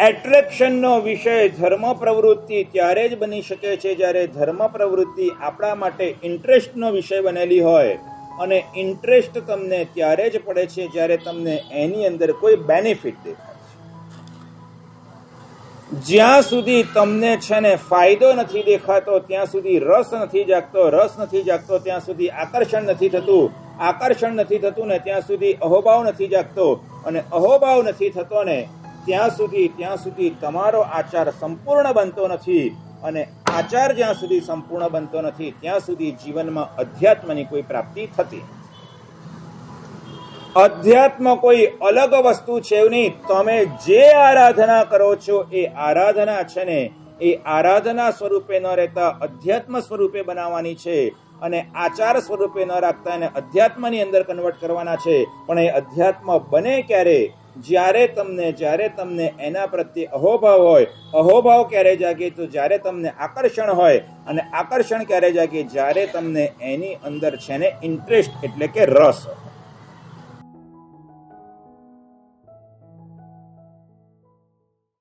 એટ્રેક્શનનો વિષય ધર્મ પ્રવૃત્તિ ત્યારે જ બની શકે છે જ્યારે ધર્મ પ્રવૃત્તિ આપણા માટે ઇન્ટરેસ્ટનો વિષય બનેલી હોય. અને ઇન્ટરેસ્ટ તમને ત્યારે જ પડે છે જ્યારે તમને એની અંદર કોઈ બેનિફિટ દેખાય જ્યાં સુધી તમને છે ને ફાયદો નથી દેખાતો, ત્યાં સુધી રસ નથી જાગતો, રસ નથી જાગતો, ત્યાં સુધી આકર્ષણ નથી થતું, આકર્ષણ નથી થતું ને ત્યાં સુધી અહોભાવ નથી જાગતો. અને અહોભાવ નથી થતો ને ત્યાં સુધી ત્યાં સુધી તમારો આચાર સંપૂર્ણ બનતો નથી અને આચાર જ્યાં સુધી સંપૂર્ણ બનતો નથી, ત્યાં સુધી જીવનમાં અધ્યાત્મની કોઈ પ્રાપ્તિ થતી અધ્યાત્મ કોઈ અલગ વસ્તુ છે નહીં. તમે જે આરાધના કરો છો, એ આરાધના છે ને. એ આરાધના સ્વરૂપે ન રહેતા અધ્યાત્મ સ્વરૂપે બનાવવાની છે અને આચાર સ્વરૂપે ન રાખતા એને અધ્યાત્મની અંદર કન્વર્ટ કરવાના છે. પણ એ અધ્યાત્મ બને ક્યારે? જ્યારે તમને જ્યારે તમને એના પ્રત્યે અહોભાવ હોય, અહોભાવ ક્યારે જાગે તો જ્યારે તમને આકર્ષણ હોય અને આકર્ષણ ક્યારે જાગે? જ્યારે તમને એની અંદર છે ને ઇન્ટરેસ્ટ એટલે કે રસ. હોય